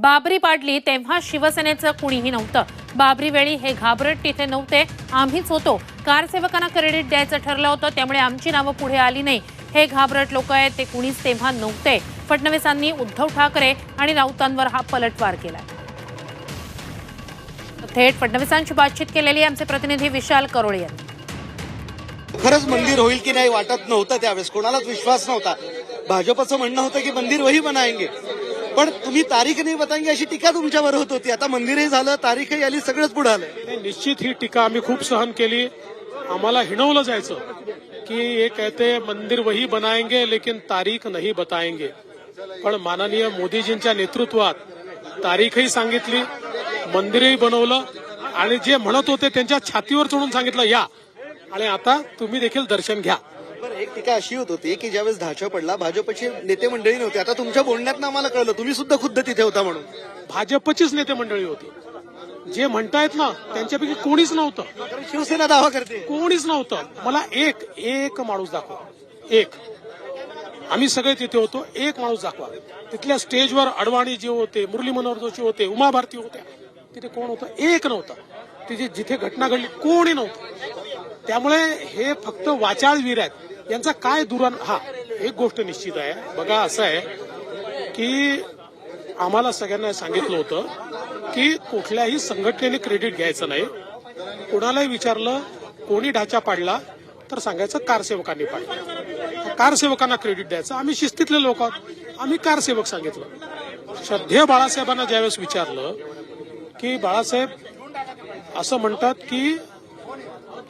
बाबरी पाडली तेव्हा शिवसेनेचं कुणीही नव्हतं. बाबरी वेळी हे घाबरट तिथे नव्हते. आम्हीच होतो. कारसेवकांना क्रेडिट द्यायचं ठरलं होतं त्यामुळे आमची नावं पुढे आली नाही. हे घाबरट लोक आहेत ते कुणीच तेव्हा नव्हते. फडणवीसांनी उद्धव ठाकरे आणि राऊतांवर हा पलटवार केला थेट फडणवीसांशी बातचीत केलेली आमचे प्रतिनिधी विशाल करोळे यांनी. खरंच मंदिर होईल की नाही वाटत नव्हतं त्यावेळेस. कोणालाच विश्वास नव्हता. भाजपचं म्हणणं होतं की मंदिर वही बनाएंगे पण तुम्ही तारीख नाही बताएंगे अशी टीका तुमच्यावर होत होती. आता मंदिरही झालं तारीखही आली सगळंच पुढे आलं निश्चित ही टीका आम्ही खूप सहन केली. आम्हाला हिणवलं जायचं की हे कहते मंदिर वही बनाएंगे लेकिन तारीख नाही बताएंगे. पण माननीय मोदीजींच्या नेतृत्वात तारीखही सांगितली मंदिरही बनवलं आणि जे म्हणत होते त्यांच्या छातीवर चढून सांगितलं या. आणि आता तुम्ही देखील दर्शन घ्या. बरं एक टीका अशी होत होती की ज्यावेळेस ढाचा पडला भाजपचे नेते मंडळी नव्हते. आता तुमच्या बोलण्यात आम्हाला कळलं तुम्ही सुद्धा खुद्द तिथे होता म्हणून. भाजपचीच नेते मंडळी होती. जे म्हणतायत ना त्यांच्यापैकी कोणीच नव्हतं. शिवसेना दावा करते. कोणीच नव्हतं. मला एक एक माणूस दाखवा. एक. आम्ही सगळे तिथे होतो एक माणूस दाखवा. तिथल्या स्टेजवर अडवाणी जे होते मुरली मनोहर जोशी होते उमा भारती होत्या तिथे कोण होतं? एक नव्हतं. तिथे जिथे घटना घडली कोणी नव्हतं. त्यामुळे हे फक्त वाचाळवीर आहेत. यांचा काय दुरण? हा एक गोष्ट निश्चित आहे. बघा असं आहे की आम्हाला सगळ्यांना सांगितलं होतं की कुठल्याही संघटनेने क्रेडिट घ्यायचं नाही. कोणालाही विचारलं कोणी ढाचा पाडला तर सांगायचं कारसेवकांनी पाडला. तर कारसेवकांना क्रेडिट द्यायचं. आम्ही शिस्तीतले लोक आहोत. आम्ही कारसेवक सांगितलं. श्रद्धेय बाळासाहेबांना ज्यावेळेस विचारलं की बाळासाहेब असं म्हणतात की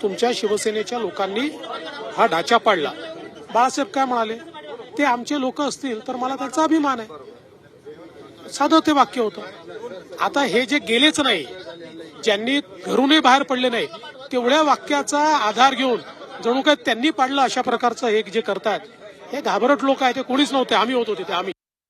तुमच्या शिवसेनेच्या लोकांनी हा ढाचा पाडला. बाळासाहेब काय म्हणाले? ते आमचे लोक असतील तर मला त्याचा अभिमान आहे. साधं ते वाक्य होतं. आता हे जे गेलेच नाही ज्यांनी घरूनही बाहेर पडले नाही तेवढ्या वाक्याचा आधार घेऊन जणू काय त्यांनी पाडलं अशा प्रकारचं हे जे करतायत हे घाबरट लोक आहेत ते कोणीच नव्हते. आम्ही होतो तिथे आम्ही.